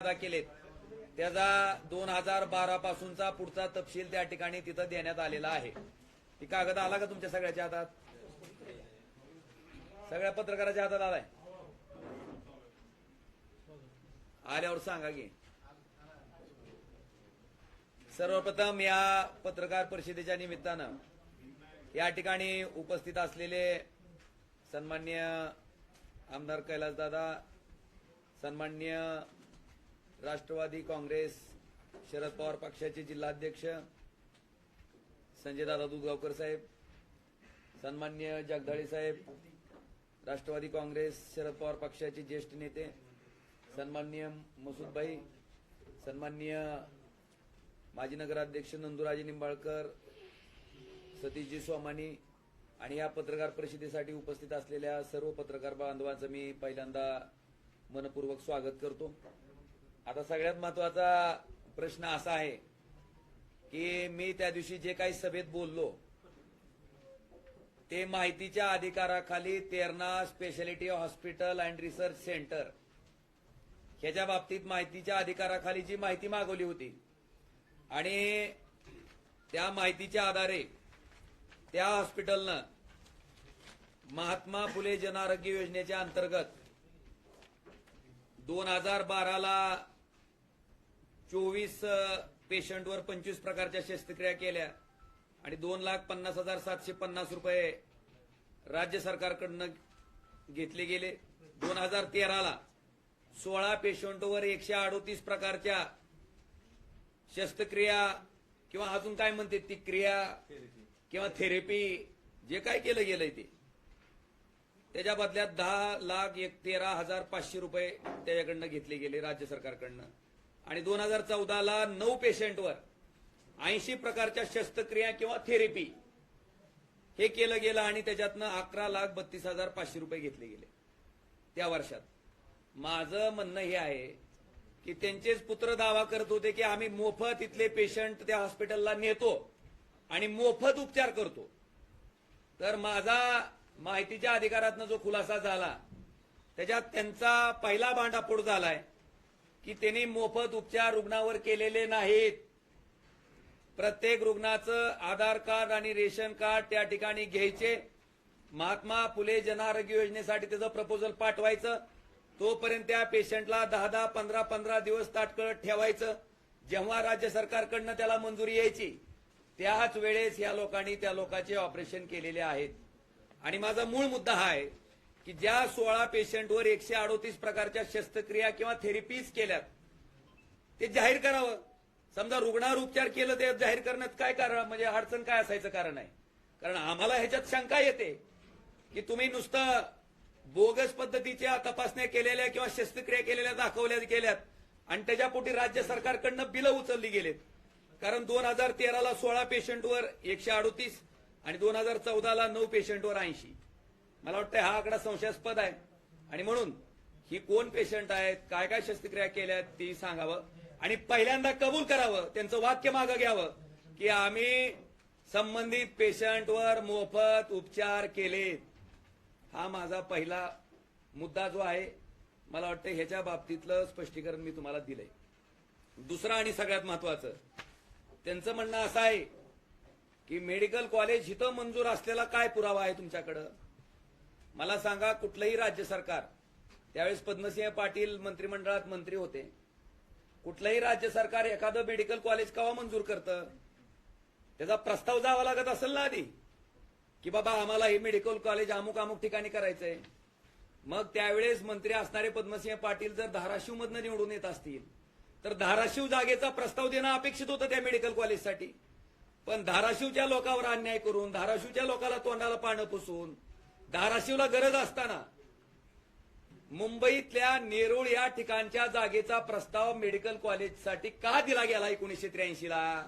अदा केलेत. त्याचा दोन हजार बारा पासूनचा पुढचा तपशील त्या ठिकाणी तिथं देण्यात आलेला आहे. ती कागद आला का तुमच्या सगळ्याच्या हातात? सगळ्या पत्रकाराच्या हातात आलाय. आल्यावर सांगा की. सर्वप्रथम या पत्रकार परिषदेच्या निमित्तानं या ठिकाणी उपस्थित असलेले सन्मान्य आमदार कैलासदादा सन्मान्य राष्ट्रवादी काँग्रेस शरद पवार पक्षाचे जिल्हाध्यक्ष संजयदादा दुधगावकर साहेब सन्मान्य जगदाळे साहेब राष्ट्रवादी काँग्रेस शरद पवार पक्षाचे ज्येष्ठ नेते सन्मान्य मसूदभाई सन्मान्य माजी नगराध्यक्ष नंदुराजे निंबाळकर सतीशजी सोमानी आणि या पत्रकार परिषदेसाठी उपस्थित असलेल्या सर्व पत्रकार बांधवांचं मी पहिल्यांदा मनपूर्वक स्वागत करतो. आता सगळ्यात महत्त्वाचा प्रश्न असा आहे की मी त्या दिवशी जे काही सभेत बोललो ते माहितीच्या अधिकाराखाली Terna speciality hospital and research centre ह्याच्या बाबतीत माहितीच्या अधिकाराखाली जी माहिती मागवली होती आणि त्या माहितीच्या आधारे त्या हॉस्पिटलनं महात्मा फुले जनआरोग्य योजनेच्या अंतर्गत दोन हजार बाराला चोवीस पेशंटवर पंचवीस प्रकारच्या शस्त्रक्रिया केल्या आणि दोन लाख पन्नास हजार सातशे पन्नास रुपये राज्य सरकारकडनं घेतले गेले. दोन हजार तेराला सोळा पेशंटवर एकशे अडोतीस प्रकारच्या शस्त्रक्रिया किंवा अजून काय म्हणते ती क्रिया किंवा थेरपी जे काय केलं गेलंय ते. त्याच्या बदल्यात दहा लाख एक तेरा हजार पाचशे रुपये त्याच्याकडनं घेतले गेले राज्य सरकारकडनं. आणि दोन हजार चौदाला नऊ पेशंटवर ऐंशी प्रकारच्या शस्त्रक्रिया किंवा थेरपी. हे केलं गेलं आणि त्याच्यातनं अकरा लाख बत्तीस हजार पाचशे रुपये घेतले गेले. त्या वर्षात. माझं म्हणणं हे आहे की त्यांचेच पुत्र दावा करत होते की आम्ही मोफत इथले पेशंट त्या हॉस्पिटलला नेतो आणि मोफत उपचार करतो. तर माझा माहितीच्या अधिकारातनं जो खुलासा झाला त्याच्यात त्यांचा पहिला भांडाफोड झालाय. की त्यांनी मोफत उपचार रुग्णावर केलेले नाहीत. प्रत्येक रुग्णाचं आधार कार्ड आणि रेशन कार्ड त्या ठिकाणी घ्यायचे. महात्मा फुले जनआरोग्य योजनेसाठी त्याचं प्रपोजल पाठवायचं. तोपर्यंत त्या पेशंटला दहा दहा पंधरा पंधरा दिवस ताटकळत ठेवायचं. जेव्हा राज्य सरकारकडनं त्याला मंजुरी यायची त्याच वेळेस या लोकांनी त्या लोकांचे ऑपरेशन केलेले आहेत. आणि माझा मूळ मुद्दा हा आहे की ज्या सोळा पेशंटवर एकशे अडोतीस प्रकारच्या शस्त्रक्रिया किंवा थेरपीज केल्यात ते जाहीर करावं. समजा रुग्णावर उपचार केलं ते जाहीर करण्यात काय कारण म्हणजे अडचण काय असायचं कारण आहे कारण आम्हाला ह्याच्यात शंका येते की तुम्ही नुसतं बोगस पद्धतीच्या तपासण्या केलेल्या किंवा शस्त्रक्रिया केलेल्या दाखवल्या गेल्यात आणि त्याच्यापोटी राज्य सरकारकडनं बिलं उचलली गेलेत. कारण दोन हजार तेराला सोळा पेशंटवर एकशे अडोतीस आणि दोन हजार चौदाला नऊ पेशंटवर ऐंशी. मला वाटतं हा आकडा संशयास्पद आहे. आणि म्हणून ही कोण पेशंट आहेत काय काय शस्त्रक्रिया केल्या ती सांगावं. आणि पहिल्यांदा कबूल करावं त्यांचं वाक्य मागं घ्यावं की आम्ही संबंधित पेशंटवर मोफत उपचार केलेत हा माझा पहिला मुद्दा जो आहे मला वाटतं ह्याच्या बाबतीतलं स्पष्टीकरण मी तुम्हाला दिलंय. दुसरं आणि सगळ्यात महत्वाचं त्यांचं म्हणणं असं आहे की मेडिकल कॉलेज इथं मंजूर असलेला काय पुरावा आहे तुमच्याकडं? मला सांगा कुठलंही राज्य सरकार त्यावेळेस पद्मसिंह पाटील मंत्रिमंडळात मंत्री होते. कुठलंही राज्य सरकार एखादं मेडिकल कॉलेज केव्हा मंजूर करतं? त्याचा प्रस्ताव जावा लागत असेल ना आधी की बाबा आम्हाला हे मेडिकल कॉलेज अमुक अमुक ठिकाणी करायचंय. मग त्यावेळेस मंत्री असणारे पद्मसिंह पाटील जर धाराशिवमधनं निवडून येत असतील तर धाराशिव जागेचा प्रस्ताव देणं अपेक्षित होतं त्या मेडिकल कॉलेजसाठी. पण धाराशिवच्या लोकांवर अन्याय करून धाराशिवच्या लोकाला तोंडाला पानं पुसून धाराशिवला गरज असताना मुंबईतल्या नेरूळ या ठिकाणच्या जागेचा प्रस्ताव मेडिकल कॉलेजसाठी का दिला गेला एकोणीसशे त्र्याऐंशी ला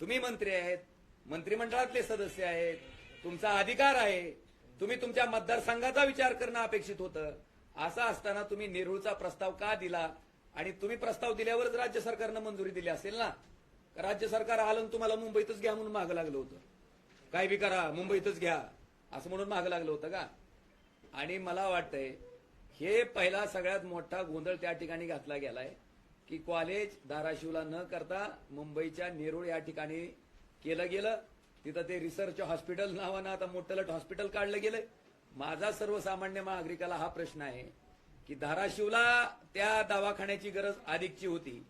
तुम्ही मंत्री आहेत मंत्रिमंडळातले सदस्य आहेत तुमचा अधिकार आहे. तुम्ही तुमच्या मतदारसंघाचा विचार करणं अपेक्षित होतं. असं असताना तुम्ही नेरूळचा प्रस्ताव का दिला? आणि तुम्ही प्रस्ताव दिल्यावरच राज्य सरकारनं मंजुरी दिली असेल ना? राज्य सरकार आलं तुम्हाला मुंबईतच घ्या म्हणून मागं लागलं होतं. काय बी करा मुंबईतच घ्या. असं म्हणून मागं लागलं होतं का? आणि मला वाटतंय हे पहिला सगळ्यात मोठा गोंधळ त्या ठिकाणी घातला गेलाय की कॉलेज धाराशिवला न करता मुंबईच्या नेरूळ या ठिकाणी केलं गेलं. तिथं ते रिसर्च हॉस्पिटल नावानं आता मोठं हॉस्पिटल काढलं गेलंय. माझा सर्वसामान्य नागरिकाला हा प्रश्न आहे की धाराशिवला त्या दवाखान्याची गरज अधिकची होती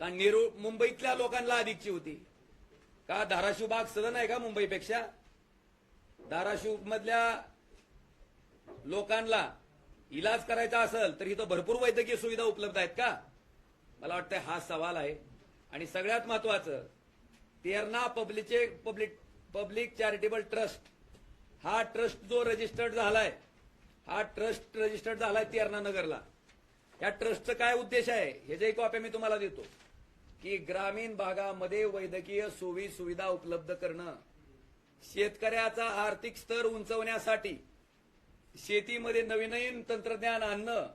का नेरूळ मुंबईतल्या लोकांना अधिकची होती? का धाराशिव भाग सदन आहे का मुंबईपेक्षा? धाराशिव मधल्या लोकांना इलाज करायचा असेल तर इथं भरपूर वैद्यकीय सुविधा उपलब्ध आहेत का? मला वाटतं हा सवाल आहे. आणि सगळ्यात महत्वाचं तेरणा पब्लिकचे पब्लिक पब्लिक चॅरिटेबल ट्रस्ट हा ट्रस्ट जो रजिस्टर्ड झालाय हा ट्रस्ट रजिस्टर्ड झालाय तेरणा नगरला. या ट्रस्टचा काय उद्देश आहे? ह्याच्याही कॉप्या मी तुम्हाला देतो. की ग्रामीण भागामध्ये वैद्यकीय सोयी सुविधा उपलब्ध करणं. शेतकऱ्याचा आर्थिक स्तर उंचवण्यासाठी शेतीमध्ये नवीन नवीन तंत्रज्ञान आणणं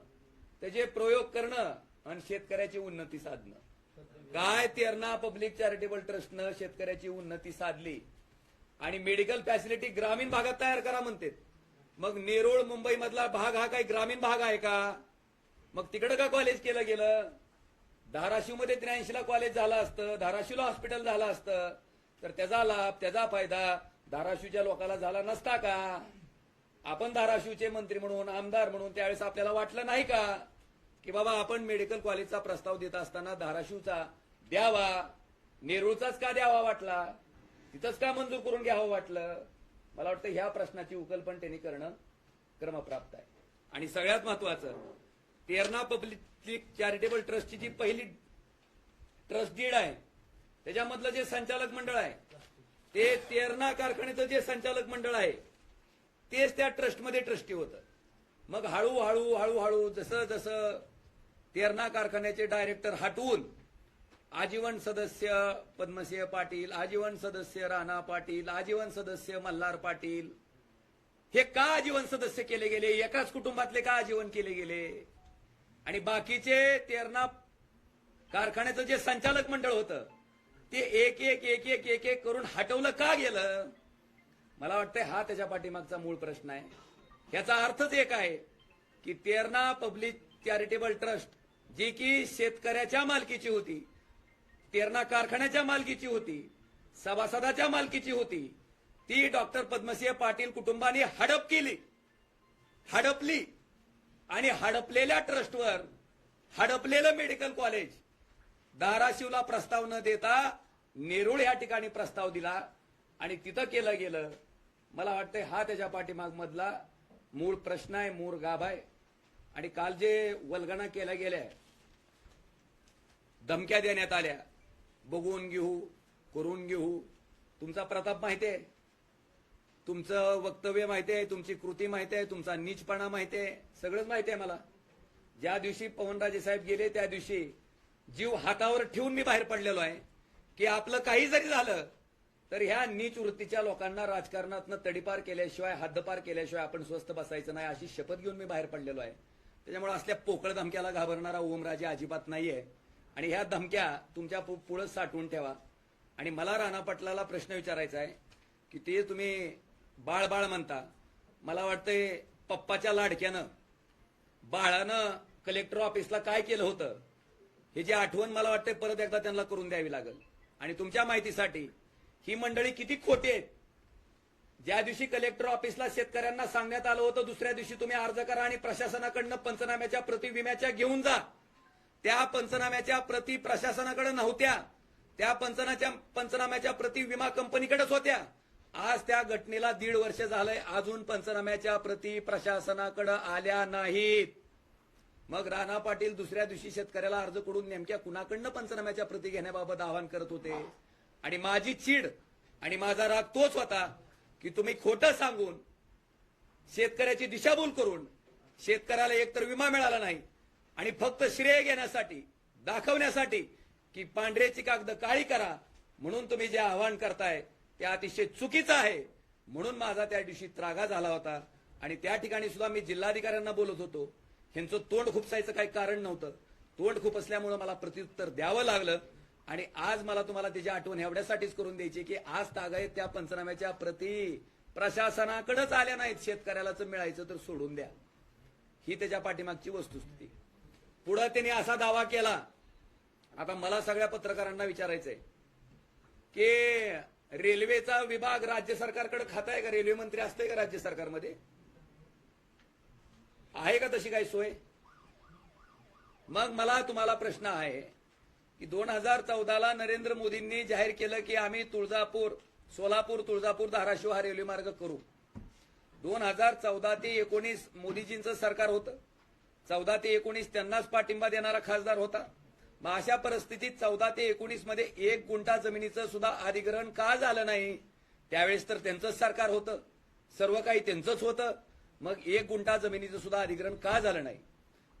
त्याचे प्रयोग करणं आणि शेतकऱ्याची उन्नती साधणं. काय तेरणा पब्लिक चॅरिटेबल ट्रस्टनं शेतकऱ्याची उन्नती साधली आणि मेडिकल फॅसिलिटी ग्रामीण भागात तयार करा म्हणते मग नेरूळ मुंबई मधला भाग हा काही ग्रामीण भाग आहे का? मग तिकडं का कॉलेज केलं गेलं? धाराशिवमध्ये त्र्याऐंशीला कॉलेज झालं असतं धाराशिवला हॉस्पिटल झालं असतं. तर त्याचा लाभ त्याचा फायदा धाराशिवच्या लोकांना झाला नसता का? आपण धाराशिवचे मंत्री म्हणून आमदार म्हणून त्यावेळेस आपल्याला वाटलं नाही का? की बाबा आपण मेडिकल कॉलेजचा प्रस्ताव देत असताना धाराशिवचा द्यावा नेरूळचाच का द्यावा वाटला? तिथंच का मंजूर करून घ्यावं वाटलं? मला वाटतं ह्या प्रश्नाची उकल पण त्यांनी करणं क्रमप्राप्त आहे. आणि सगळ्यात महत्वाचं तेरणा पब्लिक चॅरिटेबल ट्रस्टची जी पहिली ट्रस्ट डीड आहे त्याच्यामधलं जे संचालक मंडळ आहे ते तेरणा कारखान्याचं जे संचालक मंडळ आहे तेच त्या ट्रस्टमध्ये ट्रस्टी होतं. मग हळूहळू हळूहळू जसं जसं तेरणा कारखान्याचे डायरेक्टर हटवून आजीवन सदस्य पद्मसिंह पाटील आजीवन सदस्य राणा पाटील आजीवन सदस्य मल्हार पाटील हे का आजीवन सदस्य केले गेले? एकाच कुटुंबातले का आजीवन केले गेले? आणि बाकीचे तेरणा कारखान्याचं जे संचालक मंडळ होतं ते एक एक एक एक एक एक करून हटवलं का गेलं? मला वाटतंय हा त्याच्या पाठीमागचा मूळ प्रश्न आहे. याचा अर्थच एक आहे की तेरणा पब्लिक चॅरिटेबल ट्रस्ट जी की शेतकऱ्याच्या मालकीची होती तेरणा कारखान्याच्या मालकीची होती सभासदाच्या मालकीची होती ती डॉक्टर पद्मसिंह पाटील कुटुंबाने हडप केली. हडपली. आणि हडपलेल्या ट्रस्टवर हडपलेलं मेडिकल कॉलेज धाराशिवला प्रस्ताव न देता नेरूळ या ठिकाणी प्रस्ताव दिला आणि तिथं केलं गेलं. मला वाटतंय हा त्याच्या पाठीमागमधला मूळ प्रश्न आहे मूळ गाभ आहे. आणि काल जे वल्गणा केल्या गेल्या धमक्या देण्यात आल्या. बघून घेऊ करून घेऊ. तुमचा प्रताप माहिती आहे. तुमचं वक्तव्य माहिती आहे तुमची कृती माहिती आहे तुमचा नीचपणा माहिती आहे. सगळंच माहिती आहे मला. ज्या दिवशी पवनराजे साहेब गेले त्या दिवशी जीव हातावर ठेवून मी बाहेर पडलेलो आहे. की आपलं काही जरी झालं तर ह्या नीच वृत्तीच्या लोकांना राजकारणातनं तडीपार केल्याशिवाय हद्दपार केल्याशिवाय आपण स्वस्थ बसायचं नाही अशी शपथ घेऊन मी बाहेर पडलेलो आहे. त्याच्यामुळे असल्या पोकळ धमक्याला घाबरणारा ओमराजे अजिबात नाहीये. आणि ह्या धमक्या तुमच्या पुढं साठवून ठेवा. आणि मला राणा पाटलाला प्रश्न विचारायचा आहे की ते तुम्ही बाळ बाळ म्हणता. मला वाटतंय पप्पाच्या लाडक्यानं बाळानं कलेक्टर ऑफिसला काय केलं होतं? हे जी आठवण मला वाटतंय परत एकदा त्यांना करून द्यावी लागेल. आणि तुमच्या माहितीसाठी ही मंडळी किती खोटी आहेत. ज्या दिवशी कलेक्टर ऑफिसला शेतकऱ्यांना सांगण्यात आलं होतं दुसऱ्या दिवशी तुम्ही अर्ज करा आणि प्रशासनाकडनं पंचनाम्याच्या प्रति विम्याच्या घेऊन जा. त्या पंचनाम्याच्या प्रति प्रशासनाकडे नव्हत्या. त्या पंचनाच्या पंचनाम्याच्या प्रति विमा कंपनीकडेच होत्या. आज त्या घटनेला दीड वर्ष झालंय. अजून पंचनाम्याच्या प्रति प्रशासनाकडे आल्या नाहीत. मग राणा पाटील दुसऱ्या दिवशी शेतकऱ्याला अर्ज करून नेमक्या कुणाकडनं पंचनाम्याच्या प्रती घेण्याबाबत आवाहन करत होते? आणि माझी चीड आणि माझा राग तोच होता की तुम्ही खोटं सांगून शेतकऱ्याची दिशाभूल करून शेतकऱ्याला एकतर विमा मिळाला नाही आणि फक्त श्रेय घेण्यासाठी दाखवण्यासाठी की पांढऱ्याची कागद काळी करा म्हणून तुम्ही जे आवाहन करताय ते अतिशय चुकीचं आहे म्हणून माझा त्या दिवशी त्रागा झाला होता. आणि त्या ठिकाणी सुद्धा मी जिल्हाधिकाऱ्यांना बोलत होतो. ह्यांचं तोंड खुपसायचं काही कारण नव्हतं. तोंड खूप असल्यामुळे मला प्रत्युत्तर द्यावं लागलं. आणि आज मला तुम्हाला त्याची आठवण एवढ्यासाठीच करून द्यायची की आज तागायत त्या पंचनाम्याच्या प्रती प्रशासनाकडेच आल्या नाहीत. शेतकऱ्यालाच मिळायचं तर सोडून द्या. ही त्याच्या पाठीमागची वस्तुस्थिती. पुढं त्यांनी असा दावा केला. आता मला सगळ्या पत्रकारांना विचारायचंय. की रेल्वेचा विभाग राज्य सरकारकडे खात आहे का? रेल्वे मंत्री असतंय का राज्य सरकारमध्ये? आहे का तशी काही सोय? मग मला तुम्हाला प्रश्न आहे की दोन हजार चौदाला नरेंद्र मोदींनी जाहीर केलं की आम्ही तुळजापूर सोलापूर तुळजापूर धाराशिव हा रेल्वे मार्ग करू. दोन हजार चौदा ते एकोणीस मोदीजींचं सरकार होतं. चौदा ते एकोणीस त्यांनाच पाठिंबा देणारा खासदार होता. मग अशा परिस्थितीत चौदा ते एकोणीसमध्ये एक गुंठा जमिनीचं सुद्धा अधिग्रहण का झालं नाही? त्यावेळेस तर त्यांचंच सरकार होतं. सर्व काही त्यांचंच होतं. मग एक गुंठा जमिनीचं सुद्धा अधिग्रहण का झालं नाही?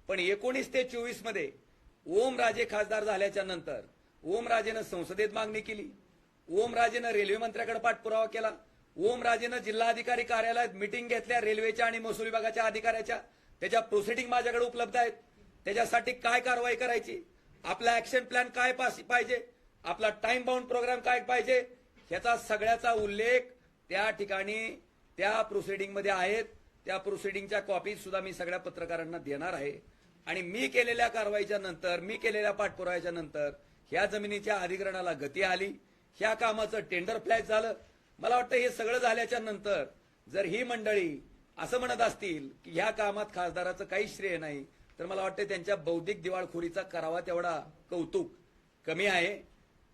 पण एकोणीस ते चोवीसमध्ये ओमराजे खासदार झाल्याच्यानंतर ओमराजेनं संसदेत मागणी केली. ओमराजेनं रेल्वे मंत्र्याकडे पाठपुरावा केला. ओमराजेनं जिल्हाधिकारी कार्यालयात मिटिंग घेतल्या रेल्वेच्या आणि महसूल विभागाच्या अधिकाऱ्याच्या. त्याच्या प्रोसिडिंग माझ्याकडे उपलब्ध आहेत. त्याच्यासाठी काय कारवाई करायची? आपला ऍक्शन प्लॅन काय पाहिजे? आपला टाइम बाउंड प्रोग्राम काय पाहिजे? ह्याचा सगळ्याचा उल्लेख त्या ठिकाणी त्या प्रोसिडिंगमध्ये आहेत. त्या प्रोसिडिंगच्या कॉपी सुद्धा मी सगळ्या पत्रकारांना देणार आहे. आणि मी केलेल्या कारवाईच्या नंतर मी केलेल्या पाठपुराव्याच्या नंतर ह्या जमिनीच्या अधिग्रहणाला गती आली ह्या कामाचं टेंडर फ्लॅश झालं. मला वाटतं हे सगळं झाल्याच्यानंतर जर ही मंडळी असं म्हणत असतील की ह्या कामात खासदाराचं काही श्रेय नाही तर मला वाटतं त्यांच्या बौद्धिक दिवाळखोरीचा करावा तेवढा कौतुक कमी आहे.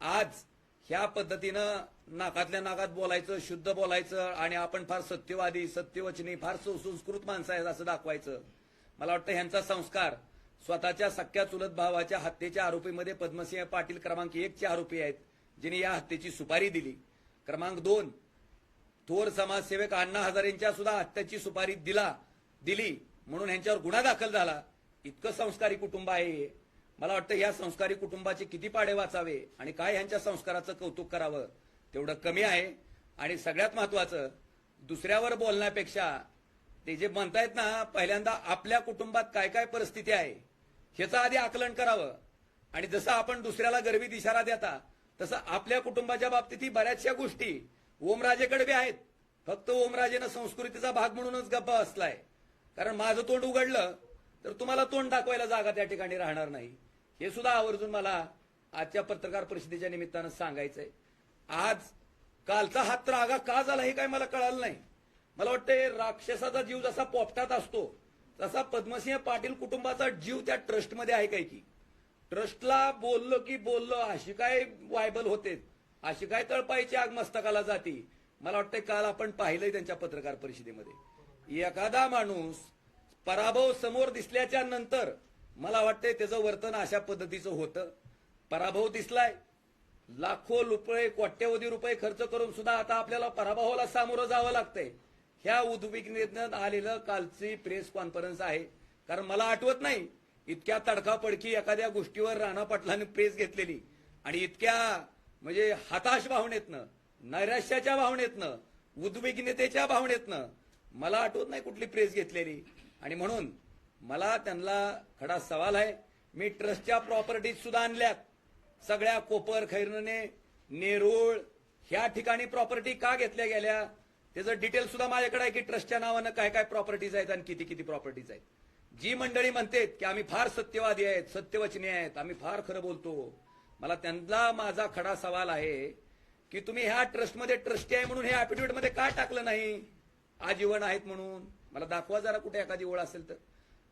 आज ह्या पद्धतीनं नाकातल्या नाकात बोलायचं शुद्ध बोलायचं आणि आपण फार सत्यवादी सत्यवचनी फार सुसंस्कृत माणसं आहेत असं दाखवायचं. मला वाटतं ह्यांचा संस्कार स्वतःच्या सख्या चुलत भावाच्या हत्येच्या आरोपीमध्ये पद्मसिंह पाटील क्रमांक एकचे आरोपी आहेत जिने या हत्येची सुपारी दिली. क्रमांक दोन थोर समाजसेवक अण्णा हजारेंच्या सुद्धा हत्याची सुपारी दिला दिली म्हणून ह्यांच्यावर गुन्हा दाखल झाला. इतकं संस्कारी कुटुंब आहे हे. मला वाटतं या संस्कारी कुटुंबाचे किती पाडे वाचावे आणि काय ह्यांच्या संस्काराचं कौतुक करावं? तेवढं कमी आहे. आणि सगळ्यात महत्वाचं दुसऱ्यावर बोलण्यापेक्षा ते जे म्हणतायत ना पहिल्यांदा आपल्या कुटुंबात काय काय परिस्थिती आहे ह्याचं आधी आकलन करावं. आणि जसं आपण दुसऱ्याला गर्वीत इशारा देता तसं आपल्या कुटुंबाच्या बाबतीतही बऱ्याचशा गोष्टी ओमराजेकडे बी आहेत. फक्त ओमराजेनं संस्कृतीचा भाग म्हणूनच गप्पा असलाय कारण माझं तोंड उघडलं तर तुम्हाला तोंड दाखवायला जागा त्या ठिकाणी राहणार नाही. हे सुद्धा आवर्जून मला आजच्या पत्रकार परिषदेच्या निमित्तानं सांगायचंय. आज कालचा हात रागा का झाला हे काय मला कळालं नाही. मला वाटतंय राक्षसाचा जीव जसा पोपटात असतो तसा पद्मसिंह पाटील कुटुंबाचा जीव त्या ट्रस्टमध्ये आहे काय की. ट्रस्टला बोललो की बोललो अशी काय वायबल होते अशी काय तळपायची आग मस्तकाला जाती. मला वाटतंय काल आपण पाहिलंय त्यांच्या पत्रकार परिषदेमध्ये. एखादा माणूस पराभव समोर दिसल्याच्या नंतर मला वाटतंय त्याचं वर्तन अशा पद्धतीचं होतं. पराभव दिसलाय लाखो रुपये कोट्यवधी रुपये खर्च करून सुद्धा आता आपल्याला पराभवाला सामोरं जावं लागतंय. ह्या उद्विग्नेतनं आलेलं कालची प्रेस कॉन्फरन्स आहे. कारण मला आठवत नाही इतक्या तडकापडकी एखाद्या गोष्टीवर राणा पाटलांनी प्रेस घेतलेली. आणि इतक्या म्हणजे हताश भावनेतनं नैराश्याच्या भावनेतनं उद्विग्नतेच्या भावनेतनं मला आठवत नाही कुठली प्रेस घेतलेली. आणि म्हणून मला त्यांना खडा सवाल आहे मी ट्रस्टच्या प्रॉपर्टीज सुद्धा आणल्यात. सगळ्या कोपर खैरणे नेरूळ ह्या ठिकाणी प्रॉपर्टी का घेतल्या गेल्या? त्याचं डिटेल सुद्धा माझ्याकडे आहे की ट्रस्टच्या नावानं काय काय प्रॉपर्टीज आहेत आणि किती किती प्रॉपर्टीज आहेत. जी मंडळी म्हणतेत की आम्ही फार सत्यवादी आहेत सत्यवचनी आहेत आम्ही फार खरं बोलतो. मला त्यांना माझा खडा सवाल आहे की तुम्ही ह्या ट्रस्टमध्ये ट्रस्टी आहे म्हणून हे affidavit का टाकलं नाही? आजीवन आहेत म्हणून. मला दाखवा जरा कुठे एखादी ओळ असेल तर.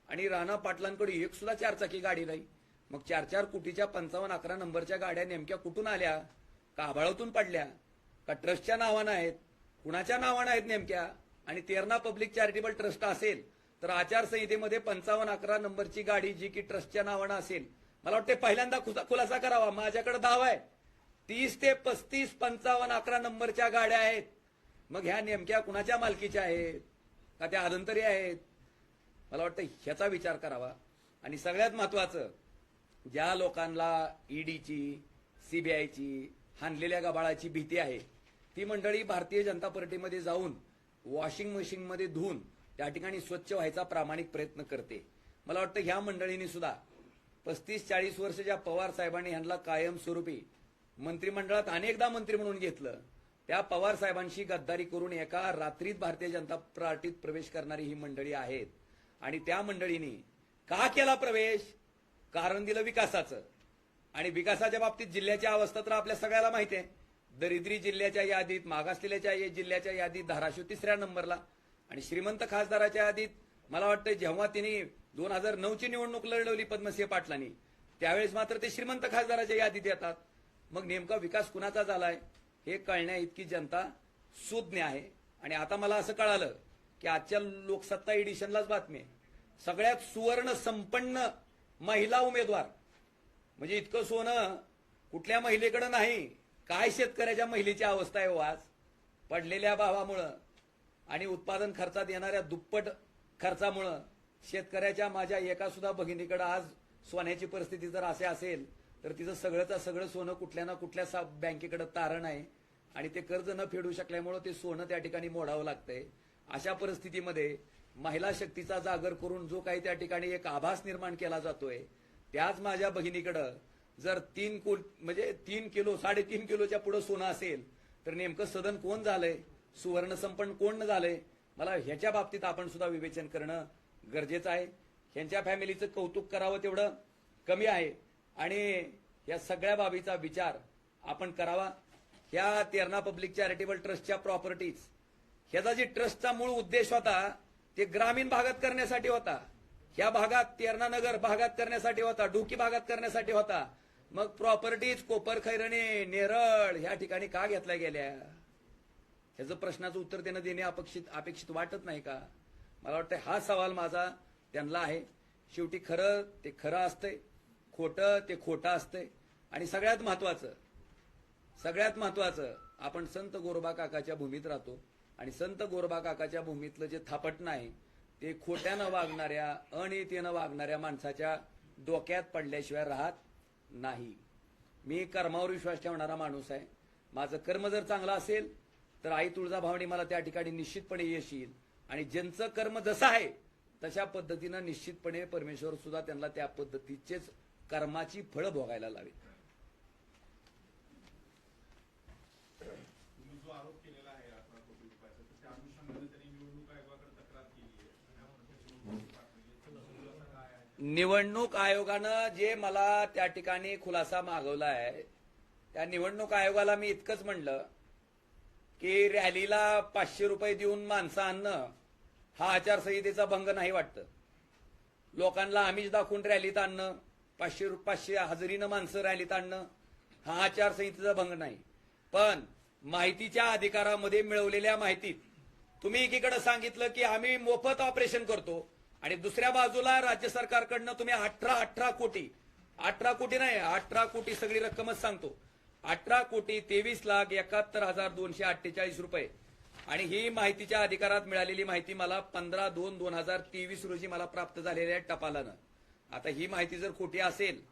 आणि राणा पाटलांकडे एक सुद्धा चारचाकी गाडी नाही. मग चार चार कोटीच्या पंचावन्न अकरा नंबरच्या गाड्या नेमक्या कुठून आल्या? का आभाळातून पडल्या. का ट्रस्टच्या नावानं आहेत कुणाच्या नावानं आहेत नेमक्या? आणि तेरणा पब्लिक चॅरिटेबल ट्रस्ट असेल तर आचारसंहितेमध्ये पंचावन्न अकरा नंबरची गाडी जी की ट्रस्टच्या नावानं असेल मला वाटते पहिल्यांदा खुसा- खुलासा करावा. माझ्याकडे धाव आहे. तीस ते पस्तीस पंचावन्न अकरा नंबरच्या गाड्या आहेत. मग ह्या नेमक्या कुणाच्या मालकीच्या आहेत? का त्या अदंतरी आहेत? मला वाटतं ह्याचा विचार करावा. आणि सगळ्यात महत्वाचं ज्या लोकांना ईडीची सीबीआयची हाणलेल्या गबाळाची भीती आहे ती मंडळी भारतीय जनता पार्टीमध्ये जाऊन वॉशिंग मशीनमध्ये धुवून त्या ठिकाणी स्वच्छ व्हायचा प्रामाणिक प्रयत्न करते. मला वाटतं ह्या मंडळींनी सुद्धा पस्तीस चाळीस वर्षाच्या पवार साहेबांनी ह्यांना कायमस्वरूपी मंत्रिमंडळात अनेकदा मंत्री म्हणून घेतलं. त्या पवार साहेबांशी गद्दारी करून एका रात्रीत भारतीय जनता पार्टीत प्रवेश करणारी ही मंडळी आहेत. आणि त्या मंडळींनी का केला प्रवेश? कारण दिलं विकासाचं. आणि विकासाच्या बाबतीत जिल्ह्याची अवस्था तर आपल्या सगळ्याला माहिती आहे. दरिद्री जिल्ह्याच्या यादीत मागासलेल्याच्या जिल्ह्याच्या यादीत धाराशिव तिसऱ्या नंबरला. आणि श्रीमंत खासदाराच्या यादीत मला वाटतं जेव्हा तिने दोन हजार नऊची निवडणूक लढवली पद्मसिंह पाटलांनी त्यावेळेस मात्र ते श्रीमंत खासदाराच्या यादीत येतात. मग नेमका विकास कुणाचा झालाय हे कळण्या इतकी जनता सुज्ञ आहे. आणि आता मला असं कळालं की आजच्या लोकसत्ता एडिशनलाच बातमी आहे. सगळ्यात सुवर्ण संपन्न महिला उमेदवार. म्हणजे इतकं सोनं कुठल्या महिलेकडं नाही काय शेतकऱ्याच्या महिलेची अवस्था आहे हो आज? पडलेल्या भावामुळं आणि उत्पादन खर्चात येणाऱ्या दुप्पट खर्चामुळं शेतकऱ्याच्या माझ्या एका सुद्धा भगिनीकडं आज सोन्याची परिस्थिती जर असे असेल तर तिचं सगळंचं सगळं सोनं कुठल्या ना कुठल्या सा- बँकेकडे तारण आहे आणि ते कर्ज न फेडू शकल्यामुळं ते सोनं त्या ठिकाणी मोडावं लागतंय. अशा परिस्थितीमध्ये महिला शक्तीचा जागर करून जो काही त्या ठिकाणी एक आभास निर्माण केला जातोय त्याच माझ्या बहिणीकडं जर तीन कोल म्हणजे तीन किलो साडेतीन किलोच्या पुढे सोनं असेल तर नेमकं सदन कोण झालंय सुवर्ण संपन्न कोण झालंय मला ह्याच्या बाबतीत आपण सुद्धा विवेचन करणं गरजेचं आहे. ह्यांच्या फॅमिलीचं कौतुक करावं तेवढं कमी आहे. आणि या सगळ्या बाबीचा विचार आपण करावा. ह्या तेरणा पब्लिक चॅरिटेबल ट्रस्टच्या प्रॉपर्टीज ह्याचा जी ट्रस्टचा मूळ उद्देश होता ते ग्रामीण भागात करण्यासाठी होता. ह्या भागात तेरणानगर भागात करण्यासाठी होता डुकी भागात करण्यासाठी होता. मग प्रॉपर्टीज कोपर खैरणे नेरळ ह्या ठिकाणी का घेतल्या गेल्या? ह्याचं प्रश्नाचं उत्तर देणं देणे अपेक्षित अपेक्षित वाटत नाही का? मला वाटतं हा सवाल माझा त्यांना आहे. शेवटी खरं ते खरं असतंय. खोटं ते खोटं असतंय. आणि सगळ्यात महत्वाचं सगळ्यात महत्वाचं आपण संत गोरोबा काकाच्या भूमीत राहतो. आणि संत गोरबा काकाच्या भूमीतलं जे थापटणं आहे ते खोट्यानं वागणाऱ्या अनियतीनं वागणाऱ्या माणसाच्या डोक्यात पडल्याशिवाय राहत नाही. मी कर्मावर विश्वास ठेवणारा माणूस आहे. माझं कर्म जर चांगलं असेल तर आई तुळजाभवानी मला त्या ठिकाणी निश्चितपणे यश येईल आणि ज्यांचं कर्म जसं आहे तशा पद्धतीनं निश्चितपणे परमेश्वर सुद्धा त्यांना त्या पद्धतीचेच कर्माची फळं भोगायला लावेल तुम्ही जो आरोप केलेला आहे अठरा कोटी रुपयाचा तर त्या अनुषंगाने त्यांनी निवडणूक आयोगाकडे तक्रार केली आहे आणि आपण त्याची नोटीस पाठवली आहे. तुमचा खुलासा काय आहे निवडणूक आयोगानं जे मला त्या ठिकाणी खुलासा मागवला आहे त्या निवडणूक आयोगाला मी इतकंच म्हणलं की रॅलीला पाचशे रुपये देऊन माणसं आणणं हा आचारसंहितेचा भंग नाही वाटतं. लोकांना आमिष दाखवून रॅलीत आणणं पाचशे पाचशे हजेरीनं माणसं रॅलीत आणणं हा आचारसंहितेचा भंग नाही. पण माहितीच्या अधिकारामध्ये मिळवलेल्या माहितीत तुम्ही एकीकडे सांगितलं की आम्ही मोफत ऑपरेशन करतो आणि दुसऱ्या बाजूला राज्य सरकारकडनं तुम्ही अठरा अठरा कोटी अठरा कोटी नाही अठरा कोटी सगळी रक्कमच सांगतो. अठरा कोटी तेवीस लाख एकाहत्तर हजार दोनशे अठ्ठेचाळीस रुपये. आणि ही माहितीच्या अधिकारात मिळालेली माहिती मला पंधरा दोन दोन हजार तेवीस रोजी मला प्राप्त झालेली आहे टपालानं. आता ही माहिती जर खोटी असेल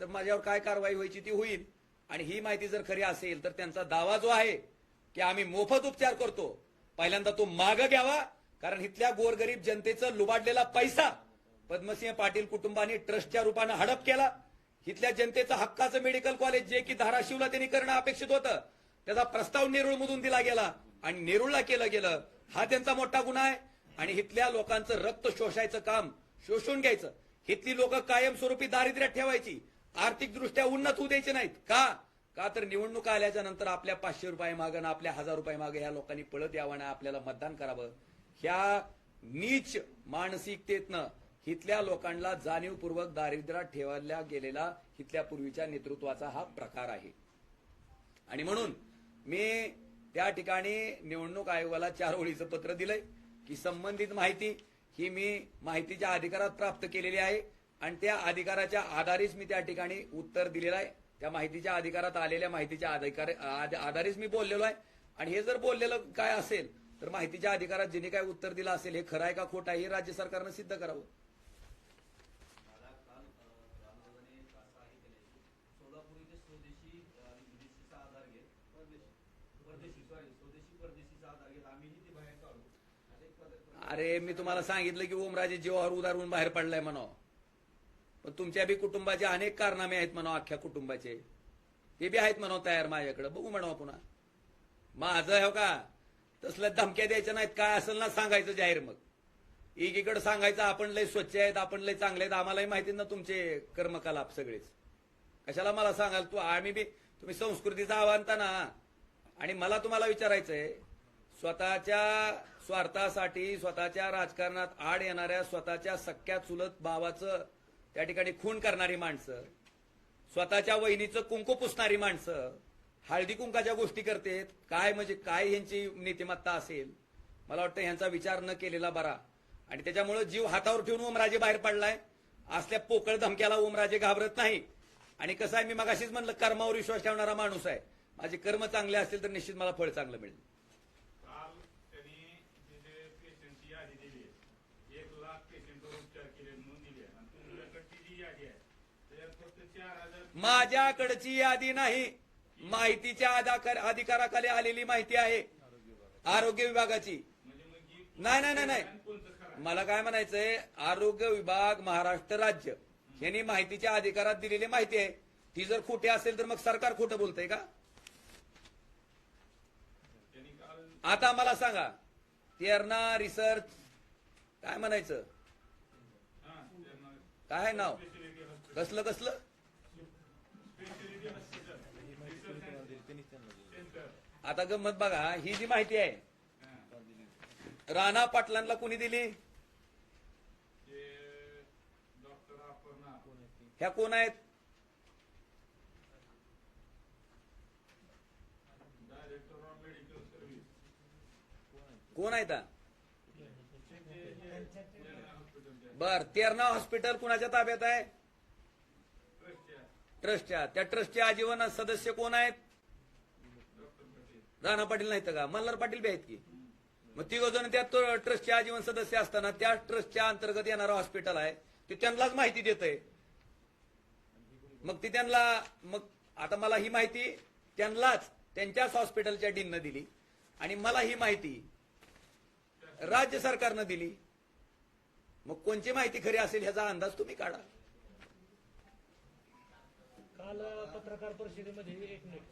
तर माझ्यावर काय कारवाई व्हायची ती होईल. आणि ही माहिती जर खरी असेल तर त्यांचा दावा जो आहे की आम्ही मोफत उपचार करतो. पहिल्यांदा तो माग घ्यावा कारण इथल्या गोरगरीब जनतेचं लुबाडलेला पैसा पद्मसिंह पाटील कुटुंबाने ट्रस्टच्या रूपानं हडप केला. इथल्या जनतेचं हक्काचं मेडिकल कॉलेज जे की धाराशिवला त्यांनी करणं अपेक्षित होतं त्याचा प्रस्ताव नेरूळमधून दिला गेला आणि नेरूळला केलं गेलं. हा त्यांचा मोठा गुन्हा आहे आणि इथल्या लोकांचं रक्त शोषायचं काम शोषून घ्यायचं. इथली लोक कायमस्वरूपी दारिद्र्यात ठेवायची. आर्थिकदृष्ट्या उन्नत होऊ द्यायचे नाहीत. का? का तर निवडणूक आल्याच्यानंतर आपल्या पाचशे रुपये मागं आपल्या हजार रुपये मागे ह्या लोकांनी पळत यावं आपल्याला मतदान करावं. ह्या नीच मानसिकतेतनं इथल्या लोकांना जाणीवपूर्वक दारिद्र्यात ठेवल्या गेलेला इथल्या पूर्वीच्या नेतृत्वाचा हा प्रकार आहे. आणि म्हणून मी त्या ठिकाणी निवडणूक आयोगाला चार ओळीचं पत्र दिलंय. की संबंधित माहिती ही मी माहितीच्या अधिकारात प्राप्त केलेली आहे. आणि त्या अधिकाराच्या आधारेच मी त्या ठिकाणी उत्तर दिलेलं आहे. त्या माहितीच्या अधिकारात आलेल्या माहितीच्या अधिकार आधारेच मी बोललेलो आहे. आणि हे जर बोललेलं काय असेल तर माहितीच्या अधिकारात जिने काय उत्तर दिलं असेल हे खरं आहे का खोटं आहे हे राज्य सरकारनं सिद्ध करावं. अरे मी तुम्हाला सांगितलं की ओमराजे जीवावर उदारून बाहेर पडलाय म्हणा पण तुमच्या बी कुटुंबाचे अनेक कारनामे आहेत म्हणा अख्ख्या कुटुंबाचे. ते बी आहेत म्हणा तयार माझ्याकडे. बघू म्हणा पुन्हा. माझं हो का? तसलं धमक्या द्यायच्या नाहीत काय असेल ना सांगायचं जाहीर मग. एकीकडे सांगायचं आपण लय स्वच्छ आहेत आपण लय चांगले आहेत आम्हालाही माहिती ना तुमचे कर्मकलाप सगळेच. कशाला मला सांगाल तू? आम्ही बी तुम्ही संस्कृतीचा आव्हानता ना. आणि मला तुम्हाला विचारायचंय स्वतःच्या स्वार्थासाठी स्वतःच्या राजकारणात आड येणाऱ्या स्वतःच्या सख्या चुलत भावाचं त्या ठिकाणी खून करणारी माणसं स्वतःच्या वहिनीचं कुंकू पुसणारी माणसं हळदी कुंकाच्या गोष्टी करतेत. काय म्हणजे काय ह्यांची नीतिमत्ता असेल? मला वाटतं ह्यांचा विचार न केलेला बरा. आणि त्याच्यामुळे जीव हातावर ठेवून ओमराजे बाहेर पडलाय. असल्या पोकळ धमक्याला ओमराजे घाबरत नाही. आणि कसं आहे मी मगाशीच म्हणलं कर्मावर विश्वास ठेवणारा माणूस आहे. माझे कर्म चांगले असतील तर निश्चित मला फळ चांगलं मिळेल. माझ्याकडची यादी नाही. माहितीच्या अधिकाराखाली आलेली माहिती आहे. आरोग्य विभागाची. नाही नाही नाही नाही. मला काय म्हणायचंय आरोग्य विभाग महाराष्ट्र राज्य. यांनी माहितीच्या अधिकारात दिलेली माहिती आहे. ती जर खोटी असेल तर मग सरकार खोटं बोलतंय का? आता मला सांगा तेरणा रिसर्च काय म्हणायचं? काय नाव? कसलं कसलं? आता गंमत बघा ही जी माहिती आहे राणा पाटलांना कुणी दिली? ह्या कोण आहेत? कोण आहेत? बर तेरणा हॉस्पिटल कुणाच्या ताब्यात आहे? ट्रस्टच्या. त्या ट्रस्टचे आजीवन सदस्य कोण आहेत? राणा पाटील नाहीत का? मल्हार पाटील बी आहेत की? मग तिघ जण त्या ट्रस्टचे आजीवन सदस्य असताना त्या ट्रस्टच्या अंतर्गत येणारं हॉस्पिटल आहे. ते त्यांनाच माहिती देत आहे मग ती त्यांना मग आता मला ही माहिती त्यांनाच त्यांच्याच हॉस्पिटलच्या डीननं दिली. आणि मला ही माहिती राज्य सरकारनं दिली. मग कोणची माहिती खरी असेल ह्याचा अंदाज तुम्ही काढा. काल पत्रकार परिषदेमध्ये एक मिनिट.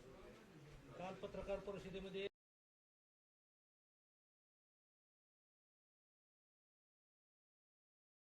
पत्रकार परिषदेमध्ये